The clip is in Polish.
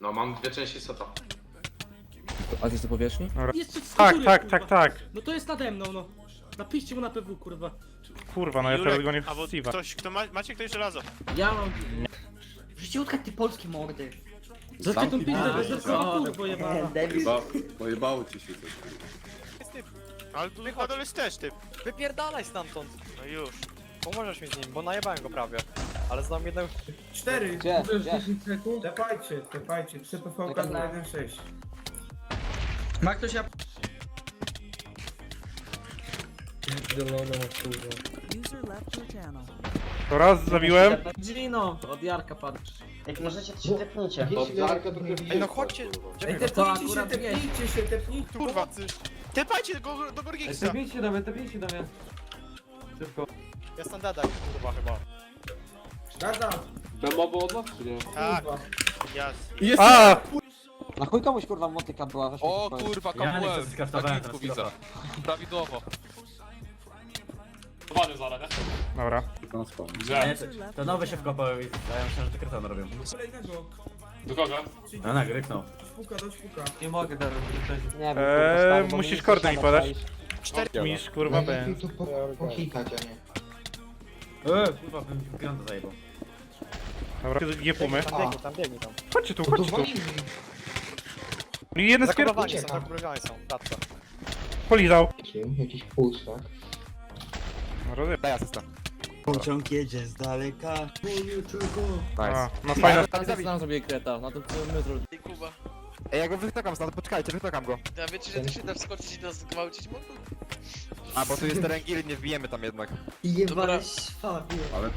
No, mam dwie części seta. A ty jest to powierzchni? Jeszcze z Tak, góry, tak, kurwa. tak, tak. No to jest nade mną, no. Napiszcie mu na PW, kurwa. Kurwa, no ja teraz go nie w albo Steve'a. ktoś, kto ma, macie ktoś żelazo? Ja mam... Życiutka ty polskie mordy. Zostań tą pizdę, pizdę. bezdeskowa kurwa jebana. Chyba pojebało ci się coś. Jest typ. Ale tu na dole jest też typ. Wypierdalaj stamtąd. No już. Pomożesz mi z nim, bo najebałem go prawie. Ale znam jednego... Cztery. Gdzie? Już Gdzie? 10 sekund. Tepajcie, tepajcie. 3 PVK Czekaj na- 1.6. Ma ktoś ja... User left your channel. To raz zabiłem. Gino, od Jarka padł. Jak możecie, to się tepnijcie. Ej no chodźcie! Ej, Czekaj, tepnijcie się, akurat tepnijcie się, tepnijcie. Kurwa. Tepajcie go do Gorgiksa. Tepnijcie do mnie, tepnijcie do mnie. Szybko. ja standarda kurwa chyba. Dada, Bemowo od was czy nie? Tak, kurwa. jas. A! Na chuj komuś kurwa motyka była, weź O kurwa, KWM, tak nic widzę. Prawidłowo. Dobra. Na spawn. User left To nowe się wkopały i ja myślałem, że to krytona robią. Kolejnego. Do kogo? A na ryknął. Szpuka do szpuka. Nie mogę teraz Nie wiem, Eee, musisz kordy mi podać. Cztery. Misz, kurwa, Ben. Pochikać, a nie. Eee, kurwa, bym granda zajebał. Dobra, nie pumy. Tam biegnie, tam biegnie tam. Chodźcie tu, chodźcie tu. I jeden spier... Zakobrowani są, zakobrowani są. Tatka. polizał. Jakiś puls, tak? No, rozjeb- Daj asysta. Pociąg jedzie z daleka. A, no fajna... Tak, tak nam zrobię kreta, na tym co my zrobimy. Ej, ja go wytokam stąd, poczekajcie, wytokam go. Ja wiecie, że ty się da wskoczyć i nas zgwałcić mogą? A, bo tu jest teren nie wbijemy tam jednak. Jebany szwabie. Ale